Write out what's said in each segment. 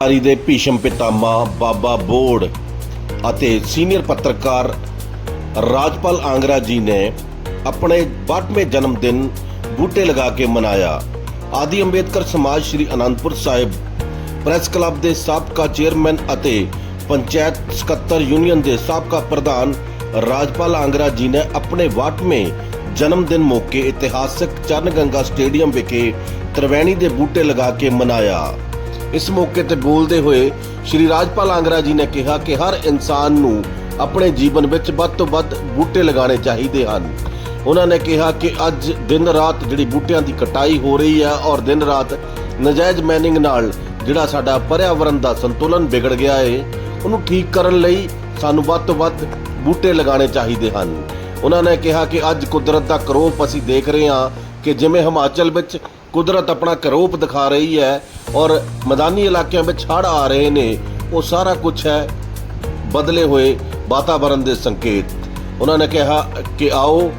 ਹਰੀ ਦੇ ਭੀਸ਼ਮ ਪਿਤਾਮਾ ਬਾਬਾ ਬੋੜ ਅਤੇ ਸੀਨੀਅਰ ਪੱਤਰਕਾਰ ਰਾਜਪਾਲ ਆਂਗਰਾ ਜੀ ਨੇ ਆਪਣੇ 62ਵੇਂ ਜਨਮ ਦਿਨ ਬੂਟੇ ਲਗਾ ਕੇ ਮਨਾਇਆ। ਆਦੀ ਅੰਬੇਦਕਰ ਸਮਾਜ ਸ਼੍ਰੀ ਅਨੰਦਪੁਰ ਸਾਹਿਬ ਪ੍ਰੈਸ ਕਲੱਬ ਦੇ ਸਾਬਕਾ ਚੇਅਰਮੈਨ ਅਤੇ ਪੰਚਾਇਤ ਸਕੱਤਰ ਯੂਨੀਅਨ ਦੇ ਸਾਬਕਾ ਪ੍ਰਧਾਨ ਰਾਜਪਾਲ ਆਂਗਰਾ ਜੀ ਨੇ ਆਪਣੇ 62ਵੇਂ ਜਨਮ ਦਿਨ ਮੌਕੇ ਇਤਿਹਾਸਕ ਚਰਨਗੰਗਾ ਸਟੇਡੀਅਮ ਵਿਖੇ ਤਰਵੈਣੀ ਦੇ ਬੂਟੇ ਲਗਾ ਕੇ ਮਨਾਇਆ। ਇਸ ਮੌਕੇ ਤੇ ਬੋਲਦੇ ਹੋਏ ਸ਼੍ਰੀ ਰਾਜਪਾਲ ਆਂਗਰਾ ਜੀ ਨੇ ਕਿਹਾ ਕਿ ਹਰ ਇਨਸਾਨ ਨੂੰ ਆਪਣੇ ਜੀਵਨ ਵਿੱਚ ਵੱਧ ਤੋਂ ਵੱਧ ਬੂਟੇ ਲਗਾਉਣੇ ਚਾਹੀਦੇ ਹਨ। ਉਹਨਾਂ ਨੇ ਕਿਹਾ ਕਿ ਅੱਜ ਦਿਨ ਰਾਤ ਜਿਹੜੀ ਬੂਟਿਆਂ ਦੀ ਕਟਾਈ ਹੋ ਰਹੀ ਹੈ ਔਰ ਦਿਨ ਰਾਤ ਨਜਾਇਜ਼ ਮੈਨਿੰਗ ਨਾਲ ਜਿਹੜਾ ਸਾਡਾ ਪਰਿਆਵਰਣ ਦਾ ਸੰਤੁਲਨ ਵਿਗੜ ਗਿਆ ਹੈ ਉਹਨੂੰ ਠੀਕ ਕਰਨ ਲਈ ਸਾਨੂੰ ਵੱਧ ਤੋਂ ਵੱਧ ਬੂਟੇ ਲਗਾਉਣੇ ਚਾਹੀਦੇ ਹਨ। ਉਹਨਾਂ ਨੇ ਕਿਹਾ ਕਿ ਅੱਜ ਕੁਦਰਤ ਦਾ ਕਰੋਪ ਅਸੀਂ ਦੇਖ ਰਹੇ ਹਾਂ ਕਿ ਜਿਵੇਂ ਹਿਮਾਚਲ ਵਿੱਚ ਕੁਦਰਤ ਆਪਣਾ ਕਰੋਪ ਦਿਖਾ ਰਹੀ ਹੈ ਔਰ ਮੈਦਾਨੀ ਇਲਾਕਿਆਂ ਵਿੱਚ ਹੜ੍ਹ ਆ ਰਹੇ ਨੇ। ਉਹ ਸਾਰਾ ਕੁਝ ਹੈ, ਬਦਲੇ ਹੋਏ ਵਾਤਾਵਰਣ ਦੇ ਸੰਕੇਤ। ਉਹਨਾਂ ਨੇ ਕਿਹਾ ਕਿ ਆਓ,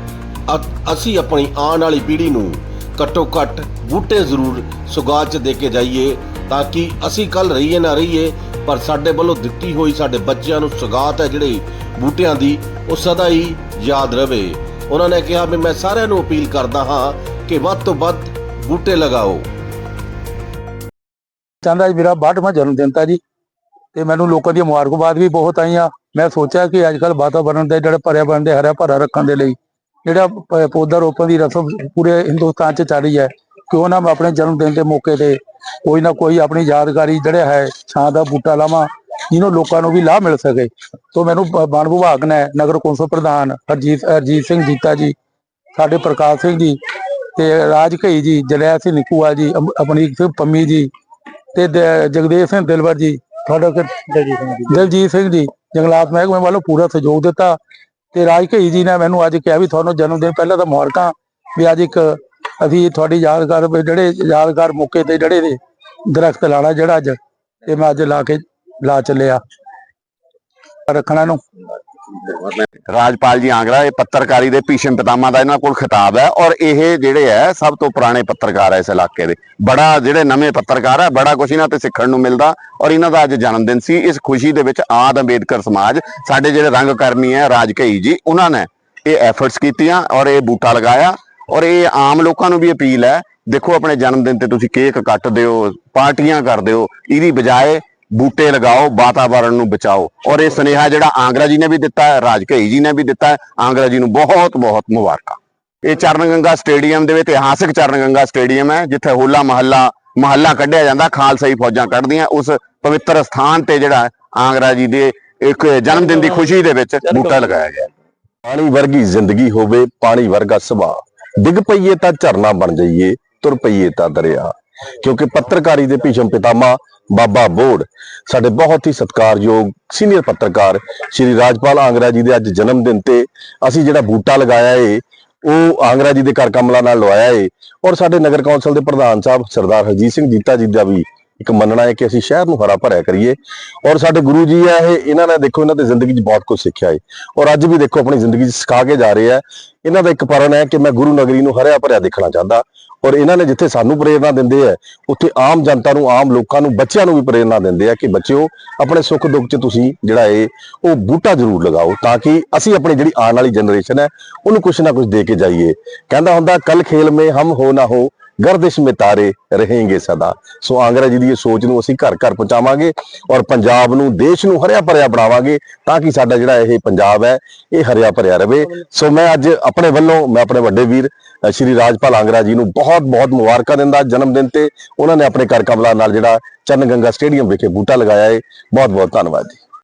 ਅ- ਅਸੀਂ ਆਪਣੀ ਆਉਣ ਵਾਲੀ ਪੀੜ੍ਹੀ ਨੂੰ ਘੱਟੋ ਘੱਟ ਬੂਟੇ ਜ਼ਰੂਰ ਸੁਗਾਤ ਚ ਦੇ ਕੇ ਜਾਈਏ ਤਾਂ ਕਿ ਅਸੀਂ ਕੱਲ ਰਹੀਏ ਨਾ ਰਹੀਏ, ਪਰ ਸਾਡੇ ਵੱਲੋਂ ਦਿੱਤੀ ਹੋਈ ਸਾਡੇ ਬੱਚਿਆਂ ਨੂੰ ਸੁਗਾਤ ਹੈ ਜਿਹੜੀ ਬੂਟਿਆਂ ਦੀ, ਉਹ ਸਦਾ ਹੀ ਯਾਦ ਰਵੇ ਉਹਨਾਂ ਨੇ ਕਿਹਾ ਵੀ ਮੈਂ ਸਾਰਿਆਂ ਨੂੰ ਅਪੀਲ ਕਰਦਾ ਹਾਂ ਕਿ ਵੱਧ ਤੋਂ ਵੱਧ ਬੂਟੇ ਲਗਾਓ। ਚਾਹੁੰਦਾ ਜੀ ਮੇਰਾ 62ਵਾਂ ਜਨਮ ਦਿਨ ਤਾਂ ਜੀ, ਤੇ ਮੈਨੂੰ ਲੋਕਾਂ ਦੀਆਂ ਮੁਬਾਰਕਬਾਦ ਵੀ ਬਹੁਤ ਆਈਆਂ ਮੈਂ ਸੋਚਿਆ ਕਿ ਅੱਜ ਕੱਲ ਵਾਤਾਵਰਣ ਦੇ ਜਿਹੜੇ ਪਰਿਆਵਰਣ ਦੇ ਹਰਾ ਭਰਾ ਰੱਖਣ ਦੇ ਲਈ, ਜਿਹੜਾ ਪੌਦਾ ਰੋਪਣ ਦੀ ਰਸਮ ਪੂਰੇ ਹਿੰਦੁਸਤਾਨ 'ਚ ਚੱਲ ਰਹੀ ਹੈ, ਕਿਉਂ ਨਾ ਮੈਂ ਆਪਣੇ ਜਨਮ ਦਿਨ ਦੇ ਮੌਕੇ ਤੇ ਕੋਈ ਨਾ ਕੋਈ ਆਪਣੀ ਯਾਦਗਾਰੀ ਜਿਹੜਾ ਹੈ, ਛਾਂ ਦਾ ਬੂਟਾ ਲਾਵਾਂ, ਜਿਹਨੂੰ ਲੋਕਾਂ ਨੂੰ ਵੀ ਲਾਭ ਮਿਲ ਸਕੇ। ਤੋਂ ਮੈਨੂੰ ਵਣ ਵਿਭਾਗ ਨੇ, ਨਗਰ ਕੌਂਸਲ ਪ੍ਰਧਾਨ ਹਰਜੀਤ ਹਰਜੀਤ ਸਿੰਘ ਜੀਤਾ ਜੀ, ਸਾਡੇ ਪ੍ਰਕਾਸ਼ ਸਿੰਘ ਜੀ ਤੇ ਰਾਜ ਘਈ ਜੀ ਜਲੈਲ ਸਿੰਘ ਨਿੱਕੂਵਾਲ ਜੀ ਅਮ- ਅਮਰੀਕ ਸਿੰਘ ਪੰਮੀ ਜੀ ਤੇ ਦ- ਜਗਦੇਵ ਸਿੰਘ ਦਿਲਵਰ ਜੀ ਤੁਹਾਡਾ ਕਿ- ਦਲਜੀਤ ਸਿੰਘ ਜੀ। ਜੰਗਲਾਤ ਮਹਿਕਮੇ ਵੱਲੋਂ ਪੂਰਾ ਸਹਿਯੋਗ ਦਿੱਤਾ ਤੇ ਰਾਜ ਘਈ ਜੀ ਨੇ ਮੈਨੂੰ ਅੱਜ ਕਿਹਾ ਵੀ ਤੁਹਾਨੂੰ ਜਨਮ ਦਿਨ ਪਹਿਲਾਂ ਤਾਂ ਮੁਬਾਰਕਾਂ ਵੀ ਅੱਜ ਇੱਕ ਅਸੀਂ ਤੁਹਾਡੀ ਯਾਦਗਾਰ ਵੀ ਜਿਹੜੇ ਯਾਦਗਾਰ ਮੌਕੇ ਤੇ ਜਿਹੜੇ ਨੇ ਦਰਖਤ ਲਾਣਾ ਜਿਹੜਾ ਅੱਜ ਤੇ ਮੈਂ ਅੱਜ ਲਾ ਕੇ ਲਾ ਚੱਲਿਆ ਰੱਖਣਾ ਨੂੰ ਰਾਜਪਾਲ ਜੀ ਆਂਗਰਾ, ਇਹ ਪੱਤਰਕਾਰੀ ਦੇ ਭੀਸ਼ਮ ਪਿਤਾਮਾ ਦਾ ਇਹਨਾਂ ਕੋਲ ਖਿਤਾਬ ਹੈ ਔਰ ਇਹ ਜਿਹੜੇ ਹੈ, ਸਭ ਤੋਂ ਪੁਰਾਣੇ ਪੱਤਰਕਾਰ ਹੈ ਇਸ ਇਲਾਕੇ ਦੇ। ਬੜਾ ਜਿਹੜੇ ਨਵੇਂ ਪੱਤਰਕਾਰ ਹੈ, ਬੜਾ ਕੁਝ ਇਹਨਾਂ ਤੇ ਸਿੱਖਣ ਨੂੰ ਮਿਲਦਾ ਔਰ ਇਹਨਾਂ ਦਾ ਅੱਜ ਜਨਮ ਦਿਨ ਸੀ। ਇਸ ਖੁਸ਼ੀ ਦੇ ਵਿੱਚ ਆਦ ਅੰਬੇਦਕਰ ਸਮਾਜ, ਸਾਡੇ ਜਿਹੜੇ ਰੰਗ ਕਰਮੀ ਹੈ, ਰਾਜ ਘਈ ਜੀ, ਉਹਨਾਂ ਨੇ ਇਹ ਐਫਰਟਸ ਕੀਤੀਆਂ ਔਰ ਇਹ ਬੂਟਾ ਲਗਾਇਆ ਔਰ ਇਹ ਆਮ ਲੋਕਾਂ ਨੂੰ ਵੀ ਅਪੀਲ ਹੈ, ਦੇਖੋ ਆਪਣੇ ਜਨਮ ਦਿਨ ਤੇ ਤੁਸੀਂ ਕੇਕ ਕੱਟਦੇ ਹੋ, ਪਾਰਟੀਆਂ ਕਰਦੇ ਹੋ, ਇਹਦੀ ਬਜਾਏ ਬੂਟੇ ਲਗਾਓ, ਵਾਤਾਵਰਣ ਨੂੰ ਬਚਾਓ। ਔਰ ਇਹ ਸੁਨੇਹਾ ਜਿਹੜਾ ਆਂਗਰਾ ਜੀ ਨੇ ਵੀ ਦਿੱਤਾ ਹੈ ਰਾਜ ਘਈ ਜੀ ਨੇ ਵੀ ਦਿੱਤਾ ਹੈ, ਆਂਗਰਾ ਜੀ ਨੂੰ ਬਹੁਤ ਬਹੁਤ ਮੁਬਾਰਕਾਂ। ਇਹ ਚਰਨ ਗੰਗਾ ਸਟੇਡੀਅਮ ਦੇ ਵਿੱਚ, ਇਤਿਹਾਸਕ ਚਰਨਗੰਗਾ ਸਟੇਡੀਅਮ ਹੈ, ਜਿੱਥੇ ਹੋਲਾ ਮਹੱਲਾ ਮਹੱਲਾ ਕੱਢਿਆ ਜਾਂਦਾ, ਖਾਲਸਾਈ ਫੌਜਾਂ ਕੱਢਦੀਆਂ, ਉਸ ਪਵਿੱਤਰ ਸਥਾਨ ਤੇ ਜਿਹੜਾ ਆਂਗਰਾ ਜੀ ਦੇ ਇੱਕ ਜਨਮ ਦਿਨ ਦੀ ਖੁਸ਼ੀ ਦੇ ਵਿੱਚ ਬੂਟਾ ਲਗਾਇਆ ਗਿਆ। ਪਾਣੀ ਵਰਗੀ ਜ਼ਿੰਦਗੀ ਹੋਵੇ, ਪਾਣੀ ਵਰਗਾ ਸੁਭਾਅ। ਡਿੱਗ ਪਈਏ ਤਾਂ ਝਰਨਾ ਬਣ ਜਾਈਏ, ਤੁਰ ਪਈਏ ਤਾਂ ਦਰਿਆ। ਕਿਉਂਕਿ ਪੱਤਰਕਾਰੀ ਦੇ ਭੀਸ਼ਮ ਪਿਤਾਮਾ ਬਾਬਾ ਬੋੜ। ਸਾਡੇ ਬਹੁਤ ਹੀ ਸਤਿਕਾਰਯੋਗ ਸੀਨੀਅਰ ਪੱਤਰਕਾਰ ਸ਼੍ਰੀ ਰਾਜਪਾਲ ਆਂਗਰਾ ਜੀ ਦੇ ਅੱਜ ਜਨਮ ਦਿਨ ਤੇ ਅਸੀਂ ਜਿਹੜਾ ਬੂਟਾ ਲਗਾਇਆ ਏ, ਉਹ ਆਂਗਰਾ ਜੀ ਦੇ ਘਰ ਕਮਲਾ ਨਾਲ ਲਵਾਇਆ ਏ। ਔਰ ਸਾਡੇ ਨਗਰ ਕੌਂਸਲ ਦੇ ਪ੍ਰਧਾਨ ਸਾਹਿਬ ਸਰਦਾਰ ਹਰਜੀਤ ਸਿੰਘ ਜੀਤਾ ਜੀ ਦਾ ਵੀ ਇੱਕ ਮੰਨਣਾ ਹੈ ਕਿ ਅਸੀਂ ਸ਼ਹਿਰ ਨੂੰ ਹਰਾ ਭਰਿਆ ਕਰੀਏ। ਔਰ ਸਾਡੇ ਗੁਰੂ ਜੀ ਆ, ਇਹ ਇਹਨਾਂ ਨੇ ਦੇਖੋ, ਇਹਨਾਂ ਦੀ ਜ਼ਿੰਦਗੀ 'ਚ ਬਹੁਤ ਕੁਝ ਸਿੱਖਿਆ ਏ। ਔਰ ਅੱਜ ਵੀ ਦੇਖੋ, ਆਪਣੀ ਜ਼ਿੰਦਗੀ 'ਚ ਸਿਖਾ ਕੇ ਜਾ ਰਹੇ ਆ। ਇਹਨਾਂ ਦਾ ਇੱਕ ਪਰਨ ਹੈ ਕਿ ਮੈਂ ਗੁਰੂ ਨਗਰੀ ਨੂੰ ਹਰਿਆ ਭਰਿਆ ਦੇਖਣਾ ਚਾਹੁੰਦਾ। ਔਰ ਇਹਨਾਂ ਨੇ ਜਿੱਥੇ ਸਾਨੂੰ ਪ੍ਰੇਰਣਾ ਦਿੰਦੇ ਆ, ਉੱਥੇ ਆਮ ਜਨਤਾ ਨੂੰ, ਆਮ ਲੋਕਾਂ ਨੂੰ, ਬੱਚਿਆਂ ਨੂੰ ਵੀ ਪ੍ਰੇਰਣਾ ਦਿੰਦੇ ਆ ਕਿ ਬੱਚਿਓ, ਆਪਣੇ ਸੁੱਖ ਦੁੱਖ 'ਚ ਤੁਸੀਂ ਜਿਹੜਾ ਏ, ਉਹ ਬੂਟਾ ਜ਼ਰੂਰ ਲਗਾਓ ਤਾਂ ਕਿ ਅਸੀਂ ਆਪਣੀ ਜਿਹੜੀ ਆਉਣ ਵਾਲੀ ਜਨਰੇਸ਼ਨ ਹੈ, ਉਹਨੂੰ ਕੁਝ ਨਾ ਕੁਝ ਦੇ ਕੇ ਜਾਈਏ। ਕਹਿੰਦਾ ਹੁੰਦਾ ਕੱਲ ਖੇਲ ਮੇ ਹਮ ਹੋ ਨਾ ਹੋ। ਗਰਦਿਸ਼ ਮੇ ਤਾਰੇ ਰਹੇਂਗੇ ਸਦਾ। ਸੋ ਆਂਗਰਾ ਜੀ ਦੀ ਇਹ ਸੋਚ ਨੂੰ ਅਸੀਂ ਘਰ ਘਰ ਪਹੁੰਚਾਵਾਂਗੇ ਔਰ ਪੰਜਾਬ ਨੂੰ, ਦੇਸ਼ ਨੂੰ ਹਰਿਆ ਭਰਿਆ ਬਣਾਵਾਂਗੇ ਤਾਂ ਕਿ ਸਾਡਾ ਜਿਹੜਾ ਇਹ ਪੰਜਾਬ ਹੈ, ਇਹ ਹਰਿਆ ਭਰਿਆ ਰਵੇ। ਸੋ ਮੈਂ ਅੱਜ ਆਪਣੇ ਵੱਲੋਂ, ਮੈਂ ਆਪਣੇ ਵੱਡੇ ਵੀਰ ਸ਼੍ਰੀ ਰਾਜਪਾਲ ਆਂਗਰਾ ਜੀ ਨੂੰ ਬਹੁਤ ਬਹੁਤ ਮੁਬਾਰਕਾਂ ਦਿੰਦਾ। ਜਨਮ ਦਿਨ ਤੇ ਉਹਨਾਂ ਨੇ ਆਪਣੇ ਘਰ ਕਮਲਾ ਨਾਲ ਜਿਹੜਾ ਚਰਨ ਗੰਗਾ ਸਟੇਡੀਅਮ ਵਿਖੇ ਬੂਟਾ ਲਗਾਇਆ ਹੈ ਬਹੁਤ ਬਹੁਤ ਧੰਨਵਾਦ ਜੀ।